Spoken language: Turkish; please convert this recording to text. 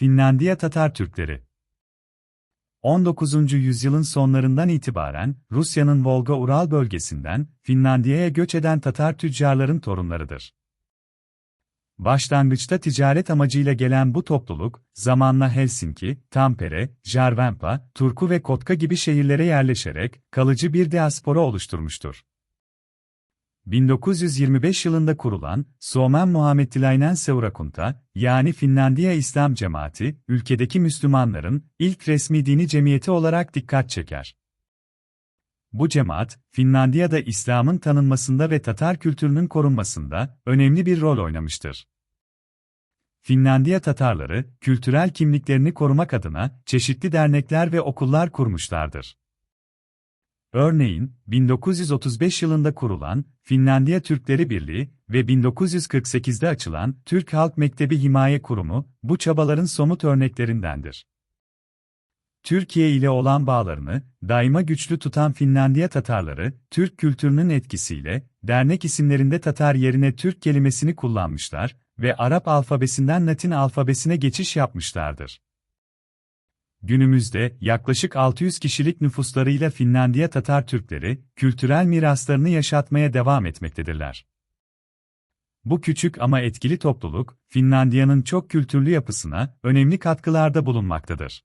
Finlandiya Tatar Türkleri 19. yüzyılın sonlarından itibaren Rusya'nın Volga-Ural bölgesinden Finlandiya'ya göç eden Tatar tüccarların torunlarıdır. Başlangıçta ticaret amacıyla gelen bu topluluk, zamanla Helsinki, Tampere, Jarvenpa, Turku ve Kotka gibi şehirlere yerleşerek kalıcı bir diaspora oluşturmuştur. 1925 yılında kurulan Suomen Muhammedilainen Seurakunta, yani Finlandiya İslam Cemaati, ülkedeki Müslümanların ilk resmi dini cemiyeti olarak dikkat çeker. Bu cemaat, Finlandiya'da İslam'ın tanınmasında ve Tatar kültürünün korunmasında önemli bir rol oynamıştır. Finlandiya Tatarları, kültürel kimliklerini korumak adına çeşitli dernekler ve okullar kurmuşlardır. Örneğin, 1935 yılında kurulan Finlandiya Türkleri Birliği ve 1948'de açılan Türk Halk Mektebi Himaye Kurumu bu çabaların somut örneklerindendir. Türkiye ile olan bağlarını daima güçlü tutan Finlandiya Tatarları, Türk kültürünün etkisiyle dernek isimlerinde Tatar yerine Türk kelimesini kullanmışlar ve Arap alfabesinden Latin alfabesine geçiş yapmışlardır. Günümüzde yaklaşık 600 kişilik nüfuslarıyla Finlandiya Tatar Türkleri kültürel miraslarını yaşatmaya devam etmektedirler. Bu küçük ama etkili topluluk, Finlandiya'nın çok kültürlü yapısına önemli katkılarda bulunmaktadır.